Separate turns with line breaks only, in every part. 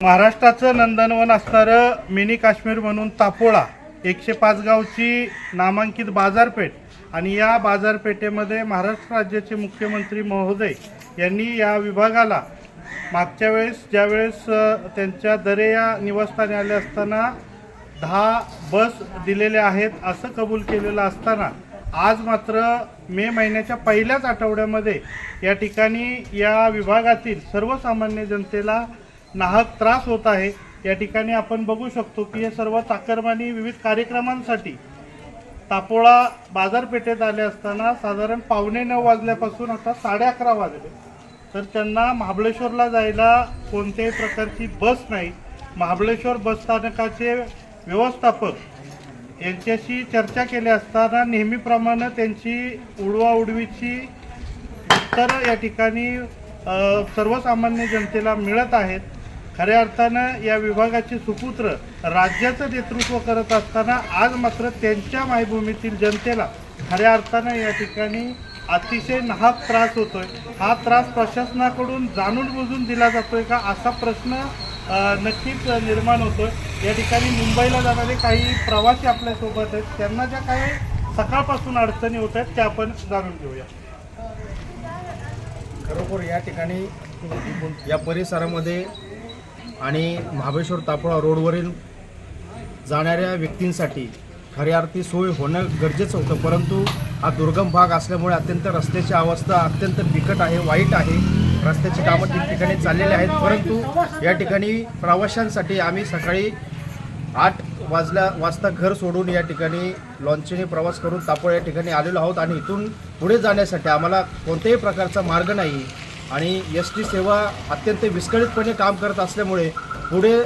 महाराष्ट्राचं नंदनवन असणारं मिनी काश्मीर म्हणून तापोळा एकशे पाच गावची नामांकित बाजारपेठ आणि या बाजारपेठेमध्ये महाराष्ट्र राज्याचे मुख्यमंत्री महोदय यांनी या विभागाला मागच्या वेळेस ज्यावेळेस त्यांच्या दरे या निवासस्थानी आले असताना दहा बस दिलेल्या आहेत असं कबूल केलेलं असताना आज मात्र मे महिन्याच्या पहिल्याच आठवड्यामध्ये या ठिकाणी या विभागातील सर्वसामान्य जनतेला नाहक त्रास होत आहे. या ठिकाणी आपण बघू शकतो की हे सर्व चाकरमानी विविध कार्यक्रमांसाठी तापोळा बाजारपेठेत आले असताना साधारण पावणे नऊ वाजल्यापासून आता साडे अकरा वाजले. तर त्यांना महाबळेश्वरला जायला कोणत्याही प्रकारची बस नाही. महाबळेश्वर बसस्थानकाचे व्यवस्थापक यांच्याशी चर्चा केली असताना नेहमीप्रमाणे त्यांची उडवाउडवीची उत्तरं या ठिकाणी सर्वसामान्य जनतेला मिळत आहेत. खऱ्या अर्थानं या विभागाचे सुपुत्र राज्याचं नेतृत्व करत असताना आज मात्र त्यांच्या मायभूमीतील जनतेला खऱ्या अर्थानं या ठिकाणी अतिशय नाहक त्रास होतोय. हा त्रास प्रशासनाकडून जाणून बुजून दिला जातोय का असा प्रश्न नक्कीच निर्माण होतोय. या ठिकाणी मुंबईला जाणारे काही प्रवासी आपल्यासोबत आहेत. त्यांना ज्या काही सकाळपासून अडचणी होत आहेत त्या आपण जाणून घेऊया.
खरोखर या ठिकाणी या परिसरामध्ये आणि महाबळेश्वर तापोळा रोडवरील जाणाऱ्या व्यक्तींसाठी खऱ्या अर्थी सोय होणं गरजेचं होतं परंतु हा दुर्गम भाग असल्यामुळे अत्यंत रस्त्याची अवस्था अत्यंत बिकट आहे वाईट आहे. रस्त्याची कामं ठिकठिकाणी चाललेली आहेत परंतु या ठिकाणी प्रवाशांसाठी आम्ही सकाळी आठ वाजल्या वाजता घर सोडून या ठिकाणी लॉन्चीने प्रवास करून तापोळ या ठिकाणी आलेलो आहोत आणि इथून पुढे जाण्यासाठी आम्हाला कोणत्याही प्रकारचा मार्ग नाही. आणि एस टी सेवा अत्यंत विस्कळीतपणे काम करत असल्यामुळे पुढे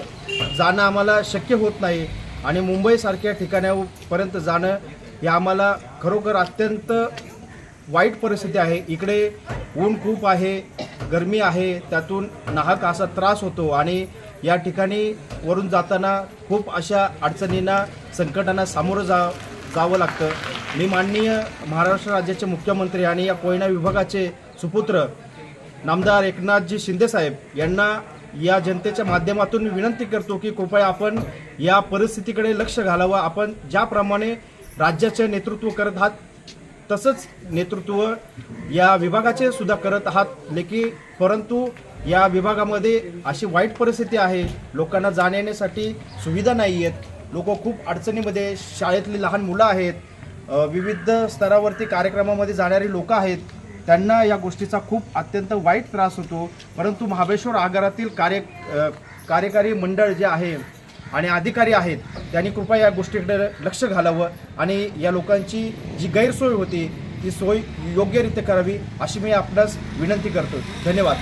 जाणं आम्हाला शक्य होत नाही आणि मुंबईसारख्या ठिकाणापर्यंत जाणं हे आम्हाला खरोखर अत्यंत वाईट परिस्थिती आहे. इकडे ऊन खूप आहे गरमी आहे त्यातून नाहक असा त्रास होतो आणि या ठिकाणी वरून जाताना खूप अशा अडचणींना संकटांना सामोरं जा जावं लागतं. मी माननीय महाराष्ट्र राज्याचे मुख्यमंत्री आणि या कोयना विभागाचे सुपुत्र नामदार एकनाथजी शिंदेसाहेब यांना या जनतेच्या माध्यमातून मी विनंती करतो की कृपया आपण या परिस्थितीकडे लक्ष घालावं. आपण ज्याप्रमाणे राज्याचे नेतृत्व करत आहात तसंच नेतृत्व या विभागाचे सुद्धा करत आहात. लेकी परंतु या विभागामध्ये अशी वाईट परिस्थिती आहे. लोकांना जाण्यासाठी सुविधा नाही आहेत. लोक खूप अडचणीमध्ये शाळेतली लहान मुलं आहेत. विविध स्तरावरती कार्यक्रमामध्ये जाणारी लोक आहेत. त्यांना या गोष्टीचा खूप अत्यंत वाईट त्रास होतो. परंतु महाबळेश्वर आगारातील कार्य कार्यकारी मंडळ जे आहे आणि अधिकारी आहेत त्यांनी कृपया या गोष्टीकडे लक्ष घालावं आणि या लोकांची जी गैरसोय होती ती सोय योग्यरित्या करावी अशी मी आपणास विनंती करतो धन्यवाद.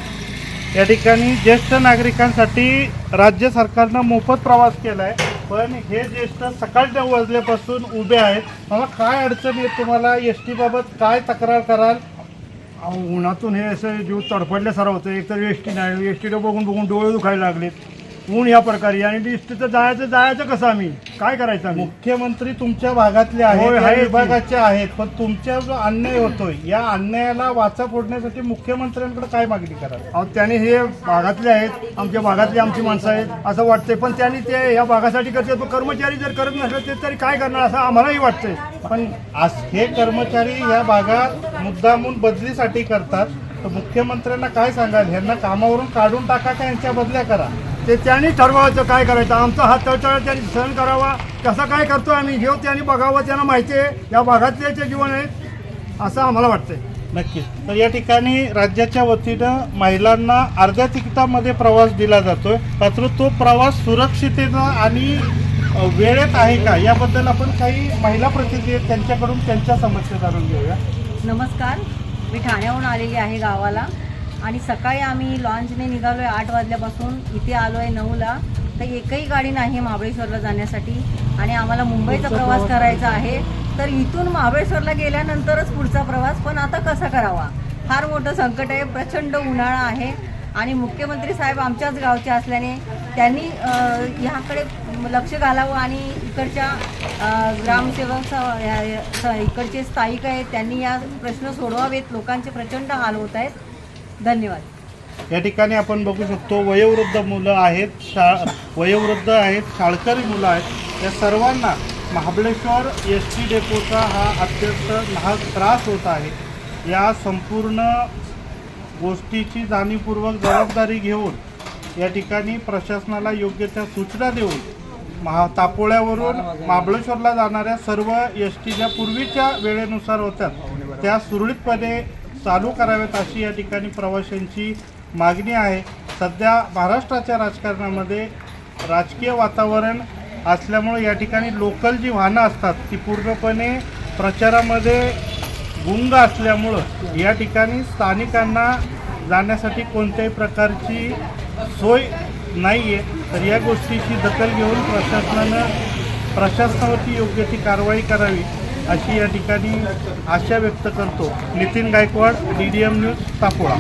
या ठिकाणी ज्येष्ठ नागरिकांसाठी राज्य सरकारनं मोफत प्रवास केला आहे पण हे ज्येष्ठ सकाळच्या नऊ वाजल्यापासून उभे आहेत. मला काय अडचण येत तुम्हाला एस बाबत काय तक्रार कराल?
अहो, उन्हातून हे असं जीव तडफडल्यासारखं होतं. एक तर एस टी नाही एस टीला बघून बघून डोळे दुखायला लागलेत. ऊन या प्रकारे. आणि एस टीचं जायचं जायचं कसं आम्ही? काय करायचं आम्ही?
मुख्यमंत्री तुमच्या भागातले आहेत या. विभागाचे आहेत पण तुमच्या जो अन्याय होतोय या अन्यायाला वाचा फोडण्यासाठी मुख्यमंत्र्यांकडे काय मागणी कराल?
अहो त्याने हे भागातले आहेत आमच्या भागातली आमची माणसं आहेत असं वाटतंय. पण त्यांनी ते या भागासाठी करते पण कर्मचारी जर करत नसले ते तरी काय करणार? असं आम्हालाही वाटतंय.
पण आज हे कर्मचारी या भागात मुद्दामून बदलीसाठी करतात तर मुख्यमंत्र्यांना काय सांगाल? ह्यांना कामावरून काढून टाका का? यांच्या बदल्या करा.
ते त्यांनी ठरवायचं काय करायचं. आमचा हात तळतळ त्यांनी सहन करावा. कसा काय करतो आम्ही घेऊ त्यांनी बघावं त्यांना माहिती आहे. या भागातले जे जीवन आहे असं आम्हाला वाटतंय.
नक्कीच तर या ठिकाणी राज्याच्या वतीनं महिलांना अर्ध्या तिकिटामध्ये प्रवास दिला जातोय. मात्र तो प्रवास सुरक्षितेचा आणि वेळेत आहे का याबद्दल आपण काही महिला प्रतिनिधी आहेत त्यांच्याकडून त्यांच्या समस्या जाणून घेऊया.
नमस्कार. मी ठाण्याहून आलेली आहे गावाला. आणि सकाळी आम्ही लॉन्चने निघालो आहे आठ वाजल्यापासून. इथे आलो आहे नऊला. तर एकही गाडी नाही महाबळेश्वरला जाण्यासाठी. आणि आम्हाला मुंबईचा प्रवास करायचा आहे. तर इथून महाबळेश्वरला गेल्यानंतरच पुढचा प्रवास. पण आता कसा करावा? फार मोठं संकट आहे. प्रचंड उन्हाळा आहे. आणि मुख्यमंत्री साहेब आमच्याच गावचे असल्याने त्यांनी ह्याकडे लक्ष घालावं आणि इकडच्या ग्रामसेवक इकडचे स्थायिक आहेत. त्यांनी या प्रश्न सोडवावेत. लोकांचे प्रचंड हाल होत आहेत. धन्यवाद.
या ठिकाणी आपण बघू शकतो वयोवृद्ध मुलं आहेत शा वयोवृद्ध आहेत शाळकरी मुलं आहेत. या सर्वांना महाबळेश्वर एस टी डेपोचा हा अत्यंत महाग त्रास होत आहे. या संपूर्ण गोष्टीची जाणीवपूर्वक जबाबदारी घेऊन या ठिकाणी प्रशासनाला योग्य त्या सूचना देऊन महा तापोळ्यावरून महाबळेश्वरला जाणाऱ्या सर्व एस टी ज्या पूर्वीच्या वेळेनुसार होत्या त्या सुरळीतपणे चालू कराव्यात अशी या ठिकाणी प्रवाशांची मागणी आहे. सध्या महाराष्ट्राच्या राजकारणामध्ये राजकीय वातावरण असल्यामुळे या ठिकाणी लोकल जी वाहनं असतात ती पूर्णपणे प्रचारामध्ये गुंग असल्यामुळं या ठिकाणी स्थानिकांना जाण्यासाठी कोणत्याही प्रकारची सोय नाही आहे तर या गोष्टीची दखल घेऊन प्रशासनानं प्रशासनावरती योग्य ती कारवाई करावी. अशी या ठिकाणी आशा व्यक्त करतो. Nitin Gaikwad D D M news Tapola